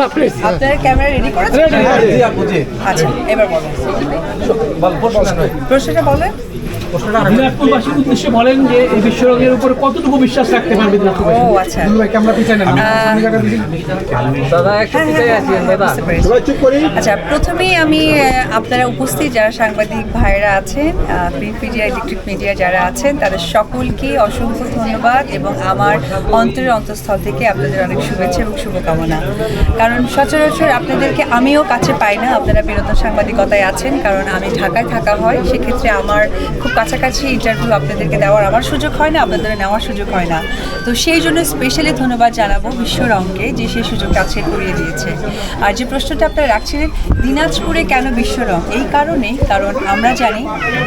আপনার camera ready করেছেন আচ্ছা এবার বলেন প্রশ্নটা বলেন দিনাজপুরবাসীর উদ্দেশ্যে বলেন যে এই বিশ্বরোগের উপর কতটুকু বিশ্বাস রাখতে পারবে ও দিনাজপুরবাসী আচ্ছা দাদা হ্যাঁ, হ্যাঁ, হ্যাঁ। আচ্ছা প্রথমেই আমি আপনারা উপস্থিত যারা সাংবাদিক ভাইরা আছেন ইলেকট্রিক মিডিয়া যারা আছেন তাদের সকলকে অসংখ্য ধন্যবাদ এবং আমার অন্তরের অন্তঃস্থল থেকে আপনাদের অনেক শুভেচ্ছা এবং শুভকামনা। কারণ সচরাচর আপনাদেরকে আমিও কাছে পাই না আপনারা বিনোদন সাংবাদিকতায় আছেন কারণ আমি ঢাকায় থাকা হয় সেক্ষেত্রে আমার খুব কাছাকাছি ইন্টারভিউ আপনাদেরকে দেওয়ার আমার সুযোগ হয় না, আপনাদের নেওয়ার সুযোগ হয় না। তো সেই জন্য স্পেশালি ধন্যবাদ জানাব বিশ্বরঙ্গকে যে সেই সুযোগ কাছে করিয়ে দিয়েছে। আর যে প্রশ্নটা আপনারা রাখছিলেন, দিনাজপুরে কেন বিশ্বরং এই কারণেই, কারণ আমরা জানি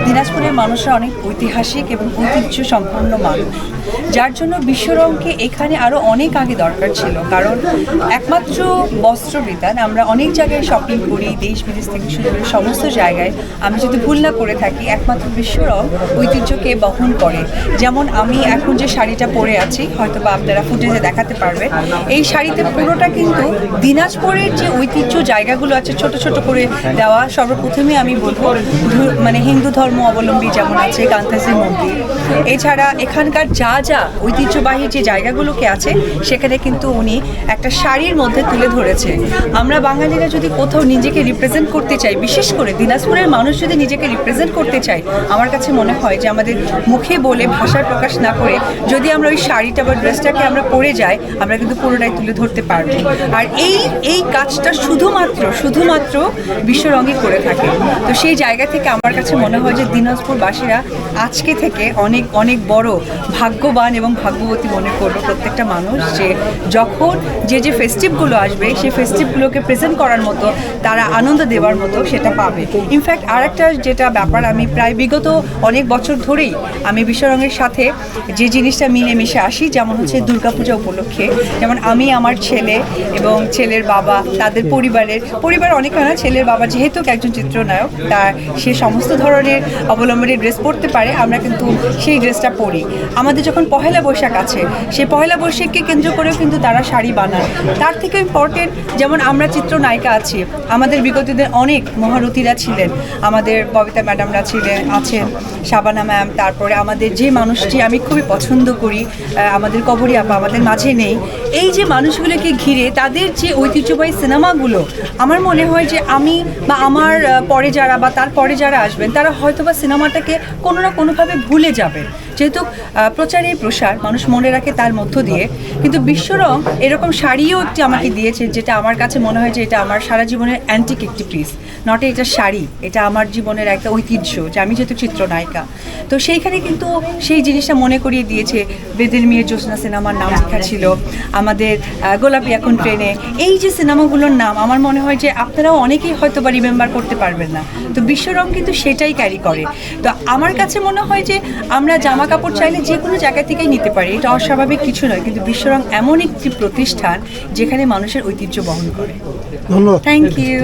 দিনাজপুরের মানুষরা অনেক ঐতিহাসিক এবং ঐতিহ্য সম্পন্ন মানুষ। যার জন্য বিশ্বরংকে এখানে আরও অনেক আগে দরকার ছিল। কারণ একমাত্র বস্ত্র বিতান আমরা অনেক জায়গায় শপিং করি দেশ বিদেশ থেকে শুরু করে সমস্ত জায়গায়, আমি যদি ভুল না করে থাকি, একমাত্র বিশ্বরং ঐতিহ্যকে বহন করে। যেমন আমি এখন যে শাড়িটা পরে আছি হয়তো বা আপনারা ফুটেজে দেখাতে পারবে এই শাড়িতে পুরোটা কিন্তু দিনাজপুরের যে ঐতিহ্য জায়গাগুলো আছে, ছোট ছোট করে দেওয়া, সর্বপ্রথমে আমি বলব মানে হিন্দু ধর্ম অবলম্বী যেমন আছে কান্তাসি মন্দির। এছাড়া এখানকার যা যা ঐতিহ্যবাহী যে জায়গাগুলোকে আছে, সেখানে কিন্তু উনি একটা শাড়ির মধ্যে তুলে ধরেছে। আমরা বাঙালিরা যদি কোথাও নিজেকে রিপ্রেজেন্ট করতে চাই, বিশেষ করে দিনাজপুরের মানুষ যদি নিজেকে রিপ্রেজেন্ট করতে চাই আমার কাছে মনে হয় যে আমাদের মুখে বলে ভাষার প্রকাশ না করে যদি আমরা ওই শাড়িটা বা ড্রেসটাকে আমরা পরে যাই, আমরা কিন্তু পুরোটাই তুলে ধরতে পারব। আর এই এই কাজটা শুধুমাত্র শুধুমাত্র বিশ্বরঙই করে থাকে। তো সেই জায়গা থেকে আমার কাছে মনে হয় যে দিনাজপুরবাসীরা আজকে থেকে অনেক অনেক বড় ভাগ্যবান এবং ভাগ্যবতী মনে করল প্রত্যেকটা মানুষ যে যখন যে যে ফেস্টিভগুলো আসবে, সেই ফেস্টিভগুলোকে প্রেজেন্ট করার মতো, তারা আনন্দ দেওয়ার মতো সেটা পাবে। ইনফ্যাক্ট আর একটা যেটা ব্যাপার আমি প্রায় বিগত অনেক বছর ধরেই আমি বিশ্বরঙের সাথে যে জিনিসটা মিলে মিশে আসি, যেমন হচ্ছে দুর্গাপূজা উপলক্ষে, যেমন আমি, আমার ছেলে এবং ছেলের বাবা, তাদের পরিবারের, পরিবার অনেক হয় না, ছেলের বাবা যেহেতু একজন চিত্রনায়ক তার সে সমস্ত ধরনের অবলম্বনের ড্রেস পরতে পারে, আমরা কিন্তু সেই ড্রেসটা পরি। আমাদের যখন পহেলা বৈশাখ আছে, সেই পহেলা বৈশাখকে কেন্দ্র করেও কিন্তু তারা শাড়ি বানায়। তার থেকে ইম্পর্টেন্ট যেমন আমরা চিত্রনায়িকা আছি, আমাদের বিগত অনেক মহারথীরা ছিলেন। আমাদের ববিতা ম্যাডামরা ছিলেন আছেন শাবানা ম্যাম, তারপরে আমাদের যে মানুষটি আমি খুবই পছন্দ করি আমাদের কবরী আপা আমাদের মাঝে নেই, এই যে মানুষগুলোকে ঘিরে তাদের যে ঐতিহ্যবাহী সিনেমাগুলো, আমার মনে হয় যে আমি বা আমার পরে যারা বা তার পরে যারা আসবেন, তারা হয়তো বা সিনেমাটাকে কোনো না কোনোভাবে ভুলে যাবেন। যেহেতু প্রচারে প্রসার, মানুষ মনে রাখে তার মধ্য দিয়ে, কিন্তু বিশ্বরং এরকম শাড়িও একটি আমাকে দিয়েছে যেটা আমার কাছে মনে হয় যে এটা আমার সারা জীবনের অ্যান্টিক একটি পিস নট এটা শাড়ি, এটা আমার জীবনের একটা ঐতিহ্য যে আমি যেহেতু চিত্রনায়িকা। তো সেইখানে কিন্তু সেই জিনিসটা মনে করিয়ে দিয়েছে বেদের মেয়ে জ্যোৎস্না সিনেমার নাম লেখা ছিল, আমাদের গোলাপি এখন ট্রেনে। এই যে সিনেমাগুলোর নাম, আমার মনে হয় যে আপনারাও অনেকেই হয়তো বা রিমেম্বার করতে পারবেন না। তো বিশ্বরং কিন্তু সেটাই ক্যারি করে। তো আমার কাছে মনে হয় যে আমরা জামা কাপড় চাইলে যে কোনো জায়গা থেকেই নিতে পারে। এটা অস্বাভাবিক কিছু নয় কিন্তু বিশ্বরং এমন একটি প্রতিষ্ঠান যেখানে মানুষের ঐতিহ্য বহন করে। ধন্যবাদ। Thank you